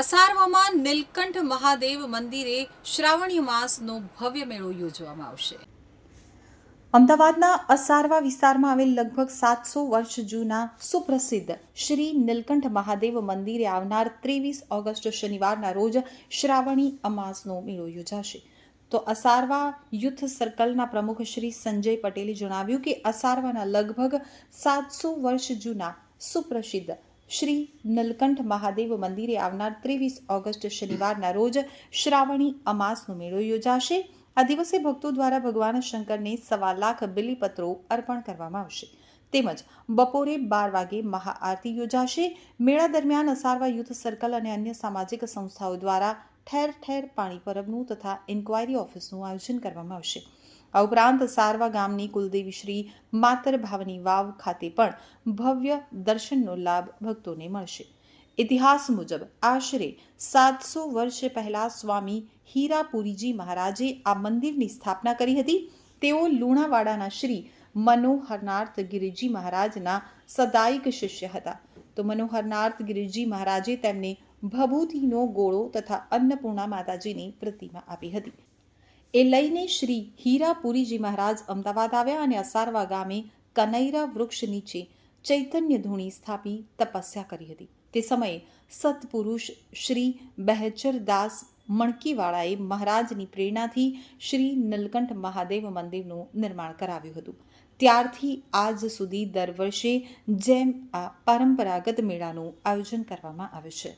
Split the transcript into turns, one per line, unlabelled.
અસારવામાં નીલકંઠ મહાદેવ મંદિરે શ્રાવણી માસનો ભવ્ય મેળો યોજવામાં આવશે.
અમદાવાદના અસારવા વિસ્તારમાં આવેલ લગભગ સાતસો વર્ષ જૂના સુપ્રસિદ્ધ શ્રી નીલકંઠ મહાદેવ મંદિરે આવનાર ત્રેવીસ ઓગસ્ટ શનિવારના રોજ શ્રાવણી અમાસનો મેળો યોજાશે. તો અસારવા યુથ સર્કલના પ્રમુખ શ્રી સંજય પટેલે જણાવ્યું કે અસારવાના લગભગ સાતસો વર્ષ જૂના સુપ્રસિદ્ધ શ્રી નીલકંઠ મહાદેવ મંદિરે આવનાર ત્રેવીસ ઓગસ્ટ શનિવારના રોજ શ્રાવણી અમાસનો મેળો યોજાશે. આ દિવસે ભક્તો દ્વારા ભગવાન શંકરને સવા લાખ બિલીપત્રો અર્પણ કરવામાં આવશે. તેમજ બપોરે બાર વાગે મહાઆરતી યોજાશે. મેળા દરમિયાન અસારવા યુથ સર્કલ અને અન્ય સામાજિક સંસ્થાઓ દ્વારા ઠેર ઠેર પાણી પરબનું તથા ઇન્ક્વાયરી ઓફિસનું આયોજન કરવામાં આવશે. આ ઉપરાંત સારવા ગામની કુલદેવી શ્રી માતર ભાવની વાવ ખાતે પણ ભવ્ય દર્શનનો લાભ ભક્તોને મળશે. ઇતિહાસ મુજબ આશરે સાતસો વર્ષ પહેલા સ્વામી હીરાપુરીજી મહારાજે આ મંદિરની સ્થાપના કરી હતી. તેઓ લુણાવાડાના શ્રી મનોહરનાર્થ ગિરિજી મહારાજના સદાયિક શિષ્ય હતા. તો મનોહરનાર્થ ગિરિજી મહારાજે તેમને ભભૂતિનો ગોળો તથા અન્નપૂર્ણા માતાજીની પ્રતિમા આપી હતી. એ લઈને શ્રી હીરાપુરીજી મહારાજ અમદાવાદ આવ્યા અને અસારવા ગામે કનૈરા વૃક્ષ નીચે ચૈતન્ય ધૂણી સ્થાપી તપસ્યા કરી હતી. તે સમયે સત્પુરુષ શ્રી બહેચરદાસ મણકીવાળાએ મહારાજની પ્રેરણાથી શ્રી નીલકંઠ મહાદેવ મંદિરનું નિર્માણ કરાવ્યું હતું. ત્યારથી આજ સુધી દર વર્ષે જેમ આ પરંપરાગત મેળાનું આયોજન કરવામાં આવે છે.